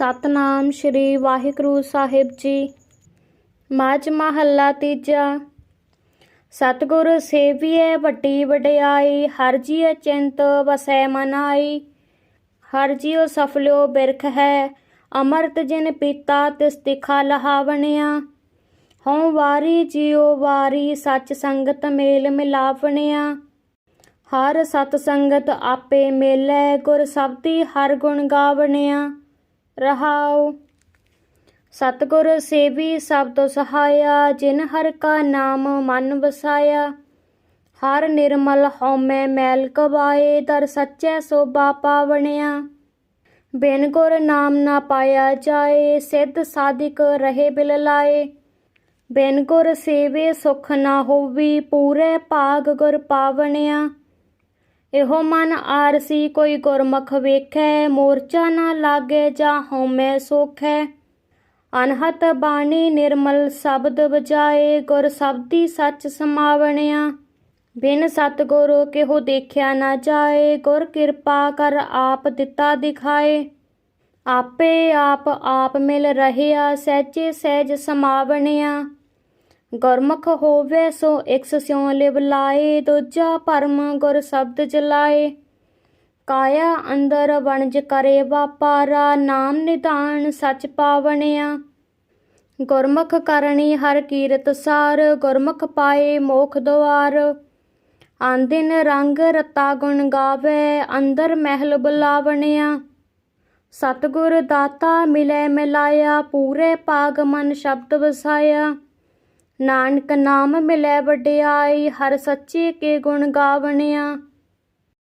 ਸਤਨਾਮ ਸ੍ਰੀ ਵਾਹਿਗੁਰੂ ਸਾਹਿਬ ਜੀ। ਮਾਝ ਮਹੱਲਾ ਤੀਜਾ। ਸਤਿਗੁਰ ਸੇਵੀਏ ਵੱਡੀ ਵਡਿਆਈ, ਹਰ ਜੀ ਅਚਿੰਤ ਵਸੈ ਮਨਾਈ। ਹਰ ਜੀਉ ਸਫਲਿਓ ਬਿਰਖ ਹੈ, ਅਮਰਤ ਜਿਨ ਪੀਤਾ ਤਿਸ ਤਿਖਾ ਲਹਾਵਣਿਆ। ਹਉ ਵਾਰੀ ਜਿਉ ਵਾਰੀ ਸਚ ਸੰਗਤ ਮੇਲ ਮਿਲਾਵਣਿਆ। ਹਰ ਸਤ ਸੰਗਤ ਆਪੇ ਮੇਲੇ, ਗੁਰ ਸਬਦੀ ਹਰ ਗੁਣ ਗਾਵਣਿਆ। ਰਹਾਉ। ਸਤਿਗੁਰ ਸੇਵੀ ਸਭ ਤੋਂ ਸਹਾਇਆ, ਜਿਨ ਹਰ ਕਾ ਨਾਮ ਮਨ ਵਸਾਇਆ। ਹਰ ਨਿਰਮਲ ਹਉਮੈ ਮੈਲ ਕਵਾਏ, ਦਰ ਸੱਚੈ ਸੋਭਾ ਪਾਵਣਿਆ। ਬਿਨ ਗੁਰ ਨਾਮ ਨਾ ਪਾਇਆ ਜਾਏ, ਸਿੱਧ ਸਾਧਿਕ ਰਹੇ ਬਿਲ ਲਾਏ। ਬਿਨ ਗੁਰ ਸੇਵੇ ਸੁਖ ਨਾ ਹੋਵੀ, ਪੂਰੇ ਭਾਗ ਗੁਰ ਪਾਵਣਿਆ। ਇਹੋ ਮਨ ਆਰਸੀ ਕੋਈ ਗੁਰਮੁਖ ਵੇਖੈ, ਮੋਰਚਾ ਨਾ ਲਾਗੇ ਜਾਂ ਹਉਮੈ ਸੋਖੈ। ਅਨਹਤ ਬਾਣੀ ਨਿਰਮਲ ਸ਼ਬਦ ਵਜਾਏ, ਗੁਰ ਸਬਦੀ ਸੱਚ ਸਮਾਵਣਿਆ। ਬਿਨ ਸਤਿਗੁਰੂ ਕਿਹੋ ਦੇਖਿਆ ਨਾ ਜਾਏ, ਗੁਰ ਕਿਰਪਾ ਕਰ ਆਪ ਦਿੱਤਾ ਦਿਖਾਏ। ਆਪੇ ਆਪ ਆਪ ਮਿਲ ਰਹਿਆ, ਸਹਿਜੇ ਸਹਿਜ ਸਮਾਵਣਿਆ। ਗੁਰਮੁਖ ਹੋਵੇ ਸੋ ਇਕਸ ਸਿਉ ਲਿਵ ਲਾਏ, ਦੂਜਾ ਭਰਮ ਗੁਰ ਸ਼ਬਦ ਜਲਾਏ। ਕਾਇਆ ਅੰਦਰ ਵਣਜ ਕਰੇ ਵਾਪਾਰਾ ਨਾਮ ਨਿਧਾਨ ਸਚ ਪਾਵਣਿਆ। ਗੁਰਮੁਖ ਕਰਨੀ ਹਰ ਕੀਰਤ ਸਾਰ, ਗੁਰਮੁਖ ਪਾਏ ਮੋਖ ਦੁਆਰ। ਆਂਦਿਨ ਰੰਗ ਰਤਾ ਗੁਣ ਗਾਵੇ, ਅੰਦਰ ਮਹਿਲ ਬੁਲਾਵਣਿਆ। ਸਤਿਗੁਰ ਦਾਤਾ ਮਿਲੇ ਮਿਲਾਇਆ, ਪੂਰੇ ਭਾਗ ਮਨ ਸ਼ਬਦ ਵਸਾਇਆ। ਨਾਨਕ ਨਾਮ ਮਿਲੇ ਵਡਿਆਈ ਹਰ ਸੱਚੇ ਕੇ ਗੁਣ ਗਾਵਣਿਆ।